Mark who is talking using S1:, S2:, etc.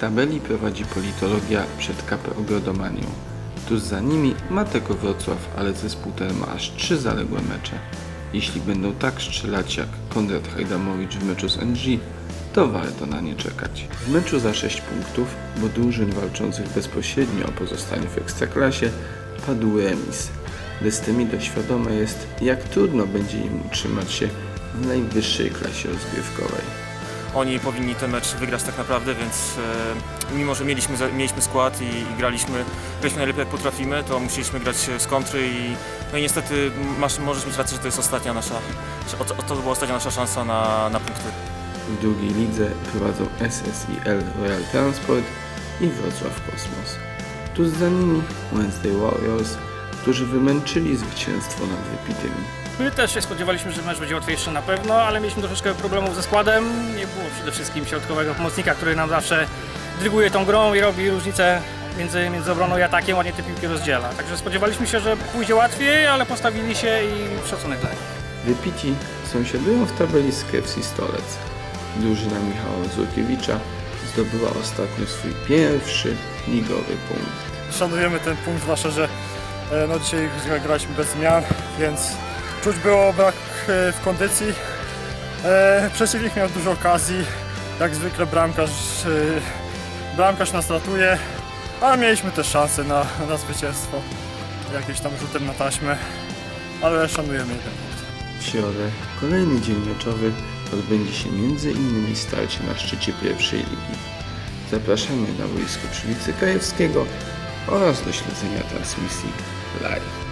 S1: tabeli prowadzi politologia przed KP Ogrodomanią. Tuż za nimi Mateko Wrocław, ale zespół ten ma aż trzy zaległe mecze. Jeśli będą tak strzelać jak Konrad Hajdamowicz w meczu z NG, to warto na nie czekać. W meczu za 6 punktów, bo drużyn walczących bezpośrednio o pozostanie w Ekstraklasie, padł remis. Destemido świadome jest, jak trudno będzie im utrzymać się w najwyższej klasie rozgrywkowej.
S2: Oni powinni ten mecz wygrać tak naprawdę, więc e, mimo, że mieliśmy, mieliśmy skład i, i graliśmy, graliśmy najlepiej jak potrafimy, to musieliśmy grać z kontry i, no i niestety masz, możesz mieć rację, że to jest ostatnia nasza, to była ostatnia nasza szansa na, na punkty.
S1: W drugiej lidze prowadzą SSIL Royal Transport i Wrocław Kosmos. Tuż za nimi Wednesday Warriors, którzy wymęczyli zwycięstwo nad wypitymi.
S3: My też się spodziewaliśmy, że mecz będzie łatwiejszy na pewno, ale mieliśmy troszeczkę problemów ze składem. Nie było przede wszystkim środkowego pomocnika, który nam zawsze dryguje tą grą i robi różnicę między, między obroną i atakiem, ładnie te piłki rozdziela. Także spodziewaliśmy się, że pójdzie łatwiej, ale postawili się i szacunek dla nich.
S1: Wypici sąsiadują w tabeli z KFC Stolec. Drużyna Michała Zurkiewicza zdobyła ostatnio swój pierwszy ligowy punkt.
S4: Szanujemy ten punkt, zwłaszcza, że no, dzisiaj graliśmy bez zmian, więc czuć było brak e, w kondycji. E, przeciwnik miał dużo okazji, jak zwykle bramkarz, e, bramkarz nas ratuje, ale mieliśmy też szansę na, na zwycięstwo, jakieś tam rzutem na taśmę, ale szanujemy jeden punkt.
S1: W środę kolejny dzień meczowy odbędzie się m.in. starcie na szczycie pierwszej ligi. Zapraszamy na boisko przy ulicy Krajewskiego oraz do śledzenia transmisji life.